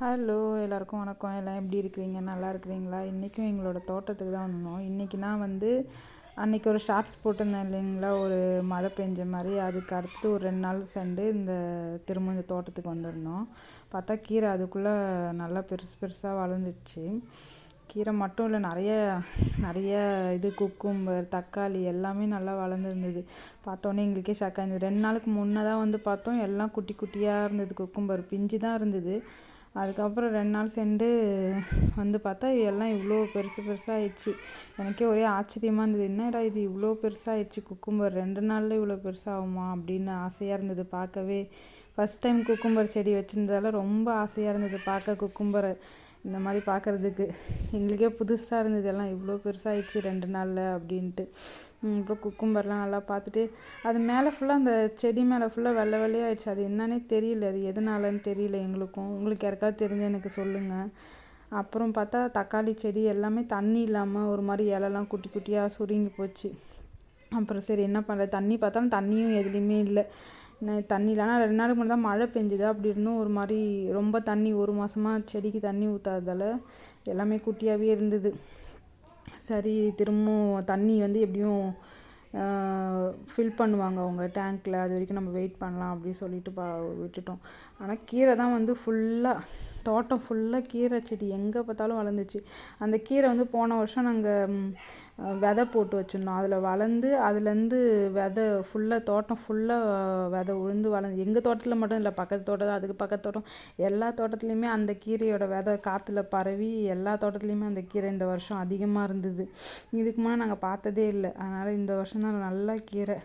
Hello எல்லாருக்கும் வணக்கம். எல்லாம் எப்படி இருக்கிறீங்க நல்லா இருக்கிறீங்களா? இன்றைக்கும் எங்களோட தோட்டத்துக்கு தான் வந்தோம். இன்றைக்கி நான் வந்து அன்றைக்கி ஒரு ஷார்ட்ஸ் போட்டிருந்தேன் இல்லைங்களா? ஒரு மழை பெஞ்ச மாதிரி. அதுக்கு அடுத்து ஒரு ரெண்டு நாள் சண்டு இந்த திரும்ப இந்த தோட்டத்துக்கு வந்திருந்தோம். பார்த்தா கீரை அதுக்குள்ளே நல்லா பெருசு பெருசாக வளர்ந்துடுச்சு. கீரை மட்டும் இல்லை நிறைய நிறைய இது குக்கும்பர் தக்காளி எல்லாமே நல்லா வளர்ந்துருந்தது. பார்த்தோன்னே எங்களுக்கே ஷாக்காக இருந்தது. ரெண்டு நாளுக்கு முன்னே தான் வந்து பார்த்தோம் எல்லாம் குட்டி குட்டியாக இருந்தது குக்கும்பர் பிஞ்சு தான் இருந்தது. அதுக்கப்புறம் ரெண்டு நாள் சென்று வந்து பார்த்தா எல்லாம் இவ்வளோ பெருசு பெருசாக ஆயிடுச்சு எனக்கே ஒரே ஆச்சரியமாக இருந்தது. என்னடா இது? இவ்வளோ பெருசாகிடுச்சு குக்கும்பர் ரெண்டு நாளில் இவ்வளோ பெருசாகுமா? அப்படின்னு ஆசையாக இருந்தது பார்க்கவே. ஃபஸ்ட் டைம் குக்கும்பர் செடி வச்சுருந்ததால ரொம்ப ஆசையாக இருந்தது பார்க்க குக்கும்பரை இந்த மாதிரி பார்க்குறதுக்கு. எங்களுக்கே புதுசாக இருந்தது எல்லாம் இவ்வளோ பெருசாகிடுச்சு ரெண்டு நாளில் அப்படின்ட்டு. அப்புறம் குக்கும்பர்லாம் நல்லா பார்த்துட்டு அது மேலே ஃபுல்லாக அந்த செடி மேலே ஃபுல்லாக வெள்ளை வெள்ளையாகிடுச்சு அது என்னன்னே தெரியல. அது எதனாலன்னு தெரியல எங்களுக்கும். உங்களுக்கு யாருக்காவது தெரிஞ்ச எனக்கு சொல்லுங்கள் அப்புறம் பார்த்தா தக்காளி செடி எல்லாமே தண்ணி இல்லாமல் ஒரு மாதிரி இலலாம் குட்டி குட்டியாக சுருங்கி போச்சு. அப்புறம் சரி என்ன பண்ணுறது தண்ணி பார்த்தாலும் தண்ணியும் எதுலேயுமே இல்லை. தண்ணி இல்லைனா ரெண்டு நாளுக்கு முன்னாடி தான் மழை பெஞ்சுது. அப்படி இருந்தும் ஒரு மாதிரி ரொம்ப தண்ணி ஒரு மாதமாக செடிக்கு தண்ணி ஊற்றாததால் எல்லாமே குட்டியாகவே இருந்தது. சரி திரும்பவும் தண்ணி வந்து எப்படியும் ஃபில் பண்ணுவாங்க அவங்க டேங்க்கில் அது வரைக்கும் நம்ம வெயிட் பண்ணலாம் அப்படின்னு சொல்லிட்டு பா விட்டுட்டோம். ஆனால் கீரை தான் வந்து ஃபுல்லாக தோட்டம் ஃபுல்லாக கீரை செடி எங்கே பார்த்தாலும் வளர்ந்துச்சு. அந்த கீரை வந்து போன வருஷம் நாங்கள் விதை போட்டு வச்சுருந்தோம். அதில் வளர்ந்து அதுலேருந்து விதை ஃபுல்லாக தோட்டம் ஃபுல்லாக விதை உழுந்து வளர்ந்து எங்கள் தோட்டத்தில் மட்டும் இல்லை பக்கத்து தோட்டம் அதுக்கு பக்கத்து தோட்டம். எல்லா தோட்டத்துலேயுமே அந்த கீரையோட விதை காற்றுல பரவி எல்லா தோட்டத்துலேயுமே அந்த கீரை இந்த வருஷம் அதிகமாக இருந்தது. இதுக்கு முன்னே நாங்கள் பார்த்ததே இல்லை. அதனால் இந்த வருஷம் தான் நல்லா கீரை.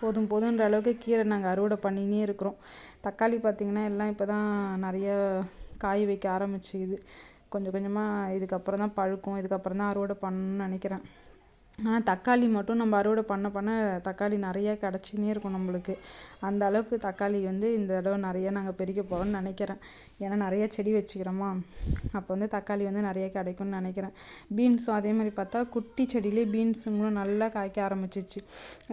போதும் போதுன்ற அளவுக்கு கீரை நாங்கள் அறுவடை பண்ணினே இருக்கிறோம். தக்காளி பார்த்திங்கன்னா எல்லாம் இப்போ தான் நிறைய காய் வைக்க ஆரம்பிச்சிது. கொஞ்சம் கொஞ்சமாக இதுக்கப்புறம் தான் பழுக்கும். இதுக்கப்புறம் தான் அறுவடை பண்ணணும்னு நினைக்கிறேன். ஆனால் தக்காளி மட்டும் நம்ம அறுவடை பண்ண பண்ண தக்காளி நிறையா கிடச்சினே இருக்கும் நம்மளுக்கு. அந்த அளவுக்கு தக்காளி வந்து இந்த தடவை நிறைய நாங்கள் பெருக்க போகிறோம்னு நினைக்கிறேன். ஏன்னா நிறைய செடி வச்சுக்கிறோமா. அப்போ வந்து தக்காளி வந்து நிறைய கிடைக்கும்னு நினைக்கிறேன். பீன்ஸும் அதே மாதிரி பார்த்தா குட்டி செடியிலே பீன்ஸுங்களும் நல்லா காய்க்க ஆரம்பிச்சிச்சு.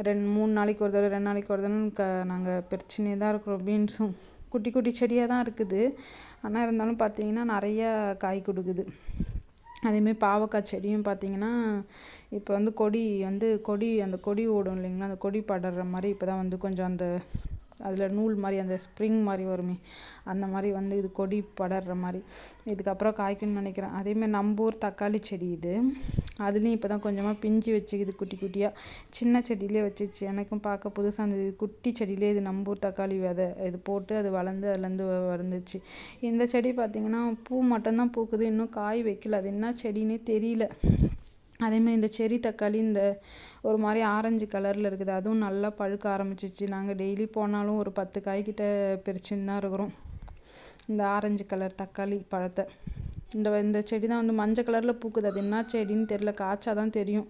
ரெண்டு மூணு நாளைக்கு ஒரு தடவை ரெண்டு நாளைக்கு ஒரு தடவை க நாங்கள் பிரிச்சுனே தான் இருக்கிறோம் பீன்ஸும். குட்டி குட்டி செடியாக தான் இருக்குது. ஆனால் இருந்தாலும் பார்த்தீங்கன்னா நிறையா காய் கொடுக்குது. அதேமாரி பாவக்காய் செடியும் பார்த்திங்கன்னா இப்போ வந்து கொடி வந்து கொடி அந்த கொடி ஓடும் இல்லைங்களா? அந்த கொடி படர்ற மாதிரி இப்போ தான் வந்து கொஞ்சம் அந்த அதில் நூல் மாதிரி அந்த ஸ்ப்ரிங் மாதிரி வருமே அந்த மாதிரி வந்து இது கொடி படர்ற மாதிரி. இதுக்கப்புறம் காய்க்கும்னு நினைக்கிறேன். அதேமாதிரி ஊர் தக்காளி செடி இது. அதுலேயும் இப்போ தான் கொஞ்சமாக பிஞ்சு வச்சுக்குது குட்டி குட்டியாக சின்ன செடியிலே வச்சிச்சு. எனக்கும் பார்க்க புதுசாக இருந்தது. குட்டி செடியிலே இது நம்பூர் தக்காளி விதை. இது போட்டு அது வளர்ந்து அதுலேருந்து வந்துச்சு இந்த செடி பார்த்திங்கன்னா பூ மட்டும்தான் பூக்குது. இன்னும் காய் வைக்கல. அது என்ன செடின்னே தெரியல. அதேமாதிரி இந்த செரி தக்காளி இந்த ஒரு மாதிரி ஆரஞ்சு கலரில் இருக்குது. அதுவும் நல்லா பழுக்க ஆரம்பிச்சிச்சு. நாங்கள் டெய்லி போனாலும் ஒரு பத்து காய்கிட்ட பிரிச்சுன்னு தான் இருக்கிறோம். இந்த ஆரஞ்சு கலர் தக்காளி பழத்தை. இந்த இந்த செடி தான் வந்து மஞ்சள் கலரில் பூக்குது. அது என்ன செடின்னு தெரில காய்ச்சா தான் தெரியும்.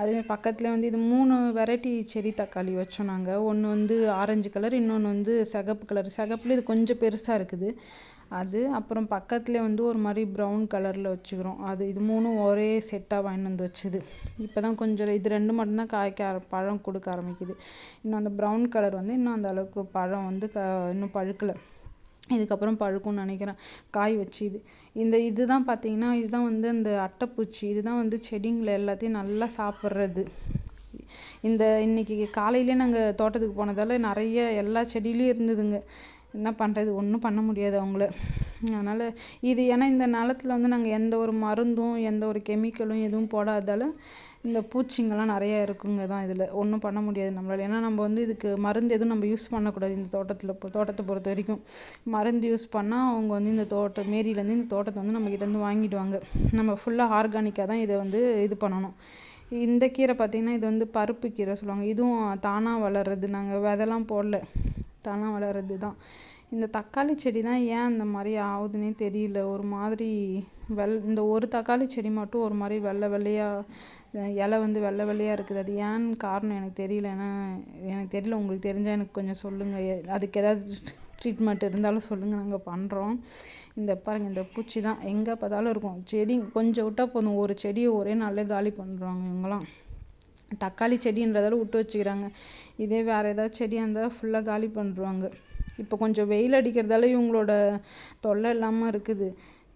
அதேமாதிரி பக்கத்தில் வந்து இது மூணு வெரைட்டி செடி தக்காளி வச்சோம் நாங்கள் ஒன்று வந்து ஆரஞ்சு கலர் இன்னொன்று வந்து சிகப்பு கலர். சிகப்புல இது கொஞ்சம் பெருசாக இருக்குது. அது அப்புறம் பக்கத்தில் வந்து ஒரு மாதிரி ப்ரௌன் கலரில் வச்சுக்கிறோம். அது இது மூணும் ஒரே செட்டாக வாங்கிட்டு வந்து வச்சுது. இப்போ தான் கொஞ்சம் இது ரெண்டு மட்டும்தான் காய்க்க ஆர பழம் கொடுக்க ஆரம்பிக்குது. இன்னும் அந்த ப்ரௌன் கலர் வந்து இன்னும் அந்த அளவுக்கு பழம் வந்து க இன்னும் பழுக்கலை. இதுக்கப்புறம் பழுக்கும்னு நினைக்கிறேன். காய் வச்சு இது இந்த இது தான் பார்த்தீங்கன்னா இதுதான் வந்து அந்த அட்டைப்பூச்சி. இதுதான் வந்து செடிங்களை எல்லாத்தையும் நல்லா சாப்பிட்றது. இந்த இன்றைக்கி காலையிலே நாங்கள் தோட்டத்துக்கு போனதால் நிறைய எல்லா செடியிலையும் இருந்ததுங்க. என்ன பண்ணுறது ஒன்றும் பண்ண முடியாது அவங்கள. அதனால் இது ஏன்னா இந்த நிலத்துல வந்து நாங்கள் எந்த ஒரு மருந்தும் எந்த ஒரு கெமிக்கலும் எதுவும் போடாததால் இந்த பூச்சிங்கெல்லாம் நிறையா இருக்குங்க தான் இதில். ஒன்றும் பண்ண முடியாது நம்மளால். ஏன்னா நம்ம வந்து இதுக்கு மருந்து எதுவும் நம்ம யூஸ் பண்ணக்கூடாது இந்த தோட்டத்தில் தோட்டத்தை பொறுத்த வரைக்கும். மருந்து யூஸ் பண்ணால் அவங்க வந்து இந்த தோட்டம் மேரியிலேருந்து இந்த தோட்டத்தை வந்து நம்மக்கிட்டேருந்து வாங்கிடுவாங்க. நம்ம ஃபுல்லாக ஆர்கானிக்காக தான் இதை வந்து இது பண்ணணும். இந்த கீரை பார்த்திங்கன்னா இது வந்து பருப்பு கீரை சொல்லுவாங்க. இதுவும் தானாக வளர்றது. நாங்கள் விதெல்லாம் போடல. தானாக வளர்கிறது தான் இந்த தக்காளி செடி தான் ஏன் அந்த மாதிரி ஆகுதுன்னே தெரியல. ஒரு மாதிரி வெள் இந்த ஒரு தக்காளி செடி மட்டும் ஒரு மாதிரி வெள்ளை வெள்ளையாக இலை வந்து வெள்ளை வெள்ளையாக இருக்குது. அது ஏன்னு காரணம் எனக்கு தெரியல. ஏன்னா எனக்கு தெரியல. உங்களுக்கு தெரிஞ்சால் எனக்கு கொஞ்சம் சொல்லுங்கள் அதுக்கு ஏதாவது ட்ரீட்மெண்ட் இருந்தாலும் சொல்லுங்கள் நாங்கள் பண்ணுறோம் இந்த பாருங்கள் இந்த பூச்சி தான் எங்கே பார்த்தாலும் இருக்கும். செடி கொஞ்சம் விட்டால் போதும். ஒரு செடியை ஒரே நாளில் காலி பண்ணுறாங்க இவங்களாம் தக்காளி செடின்றதால விட்டு வச்சுக்கிறாங்க. இதே வேறு ஏதாவது செடியாக இருந்தால் ஃபுல்லாக காலி பண்ணுறாங்க இப்போ கொஞ்சம் வெயில் அடிக்கிறதால இவங்களோட தொல்லை இல்லாமல் இருக்குது.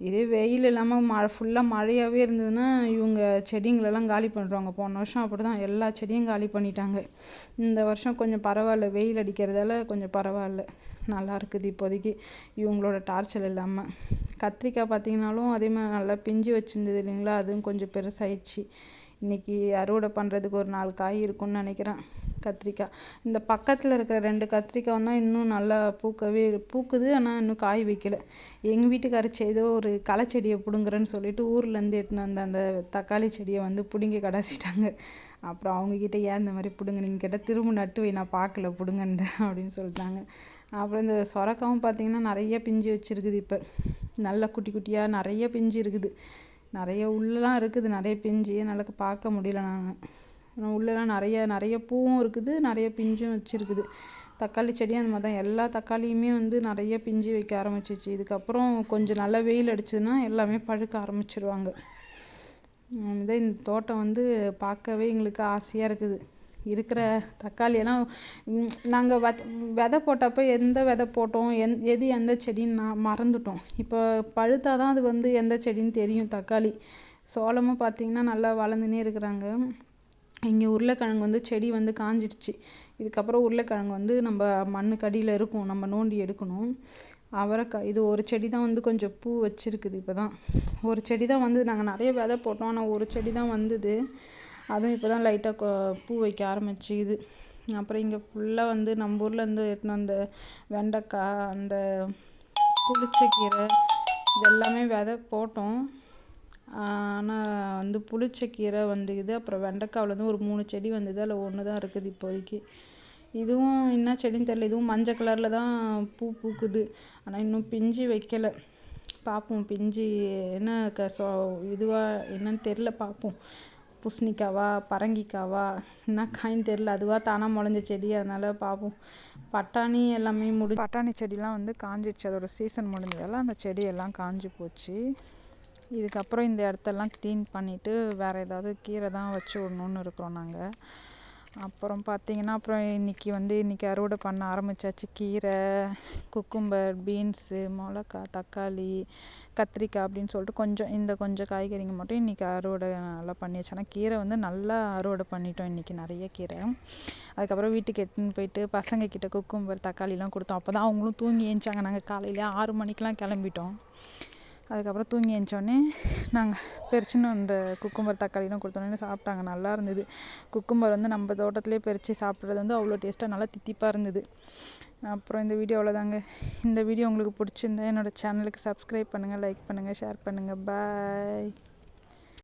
இதே வெயில் இல்லாமல் மழை ஃபுல்லாக மழையாகவே இருந்ததுன்னா இவங்க செடிங்களெல்லாம் காலி பண்ணுறாங்க போன வருஷம் அப்படி தான் எல்லா செடியும் காலி பண்ணிட்டாங்க. இந்த வருஷம் கொஞ்சம் பரவாயில்ல வெயில் அடிக்கிறதால கொஞ்சம் பரவாயில்ல. நல்லா இருக்குது இப்போதைக்கு இவங்களோட டார்ச்சல் இல்லாமல் கத்திரிக்காய் பார்த்திங்கனாலும் அதே மாதிரி நல்லா பிஞ்சு வச்சுருந்தது இல்லைங்களா? அதுவும் கொஞ்சம் பெருசாயிடுச்சு. இன்றைக்கி அறுவடை பண்ணுறதுக்கு ஒரு நாலு காய் இருக்கும்னு நினைக்கிறேன். கத்திரிக்காய். இந்த பக்கத்தில் இருக்கிற ரெண்டு கத்திரிக்காய் தான் இன்னும் நல்லா பூக்கவே பூக்குது. ஆனால் இன்னும் காய் வைக்கல. எங்கள் வீட்டுக்காரர் ஏதோ ஒரு களை செடியை பிடுங்குறேன்னு சொல்லிட்டு ஊர்லேருந்து எடுத்துன்னு வந்த அந்த தக்காளி செடியை வந்து பிடுங்கி கடாசிட்டாங்க. அப்புறம் அவங்கக்கிட்ட ஏன் இந்த மாதிரி பிடுங்க நீங்கள் கேட்டால் திரும்ப நட்டு வை நான் பார்க்கல பிடுங்கன்னு அப்படின்னு சொல்லிட்டாங்க. அப்புறம் இந்த சொரக்காவும் பார்த்திங்கன்னா நிறைய பிஞ்சு வச்சுருக்குது இப்போ. நல்ல குட்டி குட்டியாக நிறைய பிஞ்சு இருக்குது. நிறைய உள்ளெலாம் இருக்குது நிறைய பிஞ்சு. என்னால் பார்க்க முடியல நான். உள்ளெலாம் நிறைய நிறைய பூவும் இருக்குது நிறைய பிஞ்சும் வச்சுருக்குது. தக்காளி செடியும் அந்த மாதிரி தான் எல்லா தக்காளியுமே வந்து நிறைய பிஞ்சு வைக்க ஆரம்பிச்சிச்சு. இதுக்கப்புறம் கொஞ்சம் நல்லா வெயில் அடிச்சதுன்னா எல்லாமே பழுக்க ஆரம்பிச்சிருவாங்க. இதான் இந்த தோட்டம் வந்து பார்க்கவே எங்களுக்கு ஆசையாக இருக்குது. இருக்கிற தக்காளியெல்லாம் நாங்கள் வத் விதை போட்டப்போ எந்த விதை போட்டோம் எந் எது எந்த செடின்னு நான் மறந்துட்டோம். இப்போ பழுத்தால் தான் அது வந்து எந்த செடின்னு தெரியும் தக்காளி. சோளமும் பார்த்திங்கன்னா நல்லா வளர்ந்துனே இருக்கிறாங்க. இங்கே உருளைக்கிழங்கு வந்து செடி வந்து காஞ்சிடுச்சு. இதுக்கப்புறம் உருளைக்கிழங்கு வந்து நம்ம மண்ணுக்கு அடியில் இருக்கும் நம்ம நோண்டி எடுக்கணும். அவரைக்காய் இது ஒரு செடி தான் வந்து கொஞ்சம் பூ வச்சுருக்குது இப்போ தான் ஒரு செடி தான் வந்து நாங்கள் நிறைய விதை போட்டோம் ஆனால் ஒரு செடி தான் வந்தது. அதுவும் இப்போ தான் லைட்டாக பூ வைக்க ஆரம்பிச்சிது. அப்புறம் இங்கே ஃபுல்லாக வந்து நம்ம ஊர்லேருந்து எடுத்துன்னு அந்த வெண்டைக்காய் அந்த புளிச்சக்கீரை இது எல்லாமே விதை போட்டோம். ஆனால் வந்து புளிச்சக்கீரை வந்துக்குது அப்புறம் வெண்டைக்காவிலேருந்து ஒரு மூணு செடி வந்தது அதில் ஒன்று தான் இருக்குது இப்போதைக்கு. இதுவும் என்ன செடின்னு தெரில இதுவும் மஞ்சள் கலரில் தான் பூ பூக்குது. ஆனால் இன்னும் பிஞ்சு வைக்கலை. பார்ப்போம் பிஞ்சு என்ன க சொ இதுவாக என்னன்னு தெரில பார்ப்போம் பூசணிக்காவா பரங்கிக்காவா? என்ன காயின்னு தெரில அதுவாக தானாக முளைஞ்ச செடி. அதனால் பார்ப்போம் பட்டாணி எல்லாமே முடி பட்டாணி செடிலாம் வந்து காஞ்சிடுச்சு. அதோட சீசன் முடிஞ்சதால் அந்த செடி எல்லாம் காஞ்சி போச்சு. இதுக்கப்புறம் இந்த இடத்தெல்லாம் க்ளீன் பண்ணிவிட்டு வேறு ஏதாவது கீரை தான் வச்சு விடணுன்னு இருக்கிறோம் நாங்கள் அப்புறம் பார்த்திங்கன்னா அப்புறம் இன்றைக்கி வந்து இன்றைக்கி அறுவடை பண்ண ஆரம்பித்தாச்சு கீரை குக்கும்பர் பீன்ஸு மிளகா தக்காளி கத்திரிக்காய் அப்படின்னு சொல்லிட்டு கொஞ்சம் இந்த கொஞ்சம் காய்கறிங்க மட்டும் இன்றைக்கி அறுவடை நல்லா பண்ணியாச்சு. ஆனால் கீரை வந்து நல்லா அறுவடை பண்ணிட்டோம் இன்றைக்கி நிறைய கீரை. அதுக்கப்புறம் வீட்டுக்கு எடுத்துன்னு போயிட்டு பசங்க கிட்ட குக்கும்பர் தக்காளிலாம் கொடுத்தோம். அப்போ தான் அவங்களும் தூங்கி ஏஞ்சாங்க நாங்கள் காலையில் ஆறு மணிக்கெலாம் கிளம்பிட்டோம். அதுக்கப்புறம் தூங்கி எழுந்தோடனே நாங்கள் பறிச்சுன்னு அந்த குக்கும்பர் தக்காளிலாம் கொடுத்தோன்னே சாப்பிட்டாங்க. நல்லா இருந்தது. குக்கும்பர் வந்து நம்ம தோட்டத்துலேயே பறித்து சாப்பிட்றது வந்து அவ்வளோ டேஸ்ட்டாக நல்லா தித்திப்பாக இருந்தது. அப்புறம் இந்த வீடியோ அவ்வளோதாங்க. இந்த வீடியோ உங்களுக்கு பிடிச்சிருந்தா என்னோடய சேனலுக்கு சப்ஸ்கிரைப் பண்ணுங்கள் லைக் பண்ணுங்கள் ஷேர் பண்ணுங்கள் பாய்